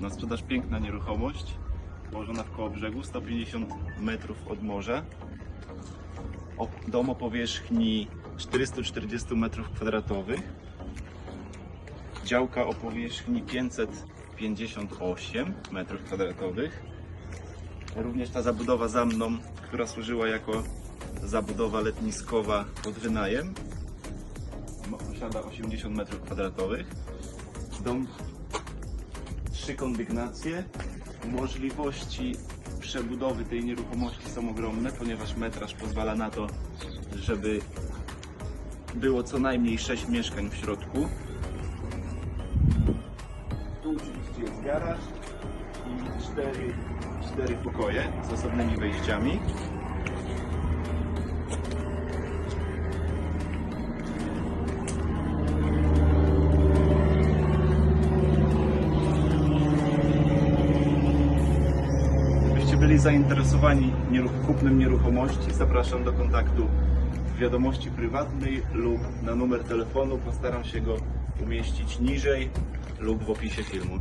Na sprzedaż piękna nieruchomość, położona w koło brzegu, 150 metrów od morza. Dom o powierzchni 440 metrów kwadratowych. Działka o powierzchni 558 metrów kwadratowych. Również ta zabudowa za mną, która służyła jako zabudowa letniskowa pod wynajem. Posiada 80 metrów kwadratowych. Dom trzy kondygnacje. Możliwości przebudowy tej nieruchomości są ogromne, ponieważ metraż pozwala na to, żeby było co najmniej 6 mieszkań w środku. Tu oczywiście jest garaż i cztery, cztery pokoje z osobnymi wejściami. Byli zainteresowani nieruch- kupnem nieruchomości, zapraszam do kontaktu w wiadomości prywatnej lub na numer telefonu. Postaram się go umieścić niżej lub w opisie filmu.